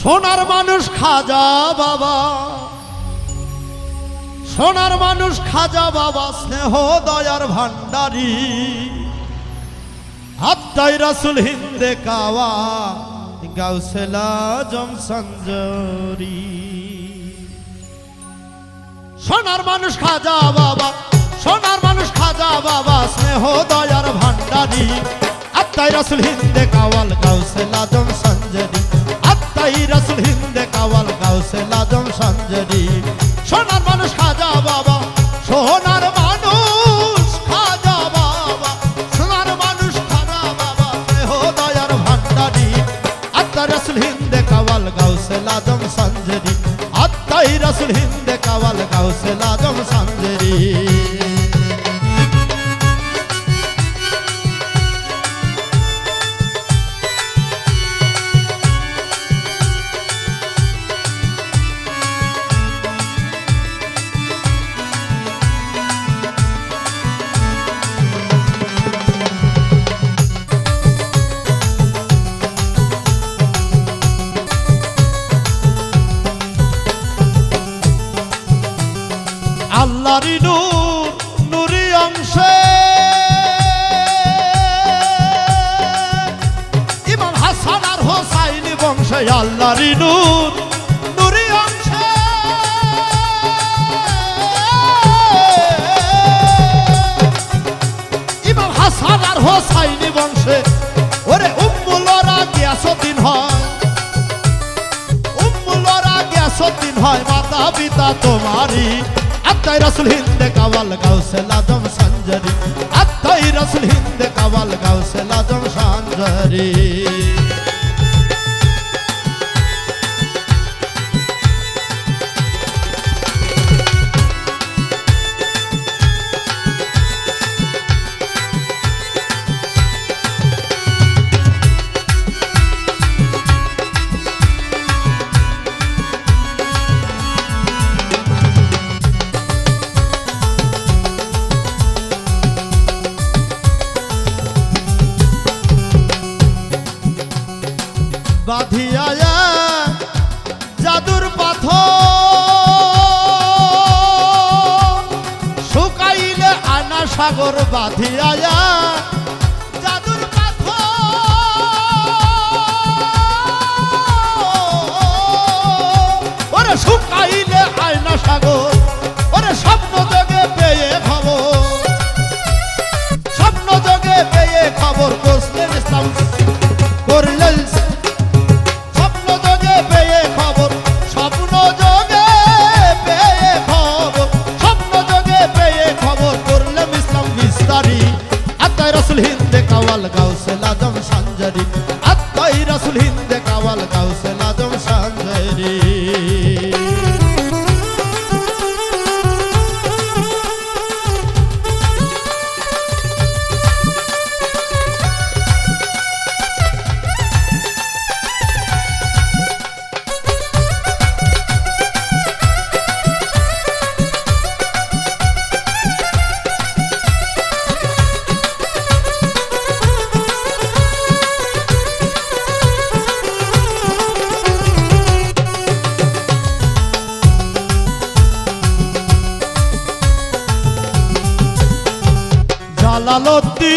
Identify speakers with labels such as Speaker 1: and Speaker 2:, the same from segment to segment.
Speaker 1: সোনার মানুষ খাজা বাবা। সোনার মানুষ খাজা বাবা, স্নেহ দয়ার ভান্ডারী হাত্তাই রাসুল হিন্দে কাওয়া, গাউসেলা জম সঞ্জরি সোনার মানুষ খাজা বাবা, সোনার মানুষ খাজা বাবা, স্নেহ দয়ার ভান্ডারি আত্মাই রাসুল হিন্দে কাওয়াল গাউসে লাজম সঞ্জরি কাওয়াল আজম সঞ্জরি। সোনার মানুষ খাজা বাবা, সোনার মানুষ খাজা বাবা, সোনার মানুষ খাজা বাবা, স্নেহ ভান্ডারী। আত্মা রসুল হিন্দে কাওয়াল লাজম সঞ্জরি। আত্মাই রসুল হিন্দে কাওয়াল আজম সঞ্জরি। আল্লাহরি নূর, নুরি অংশে। ইমাম হাসান আর হোসাইনি বংশে আল্লাহরি নূর, নুরি অংশে। ইমাম হয়। মাতা পিতা তোমারই আত্মাই রসুল হিন্দে কাওয়াল গাউসে লাজম সঞ্জরি। আত্মাই রসুল হিন্দে কাওয়াল গাউসে লাজম সঞ্জরি। বাঁধিয়া জাদুর পাথর শুকাইলে আনা সাগর বাঁধিয়া জাদুর পাথর। ওরে শুকাইলে আয়না সাগর কাওয়াল গাউসে লাজম সঞ্জরি আত্মাই রাসুল হিন্দে। জালালতি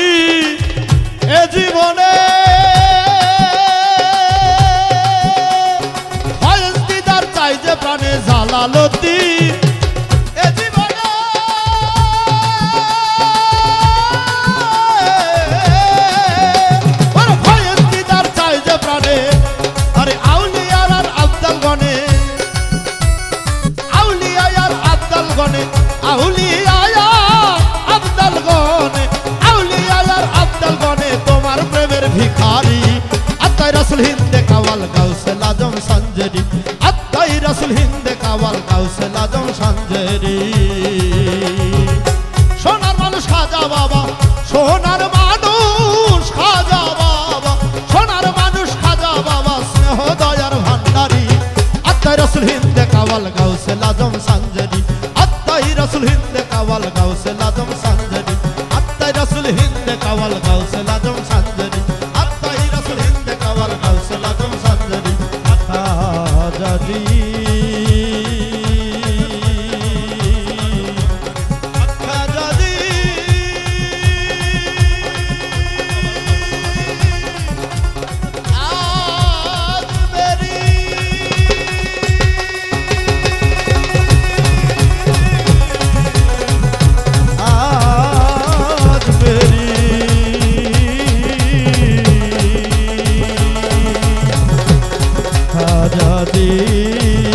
Speaker 1: এ জীবনে হয় দিদার চাই যে প্রাণে জালালতি আত্মাই রসুল হিন্দে কাওয়াল গাউসে লাজম সাঞ্জরি। আত্মাই রসুল হিন্দে কাওয়াল গাউসে লাজম সাঞ্জরি। আত্মাই রসুল হিন্দে কাওয়াল গাউসে লাজম সাঞ্জরি। আত্মাই রসুল হিন্দে কাওয়াল গাউসে লাজম সাঞ্জরি। আত্মা জি জি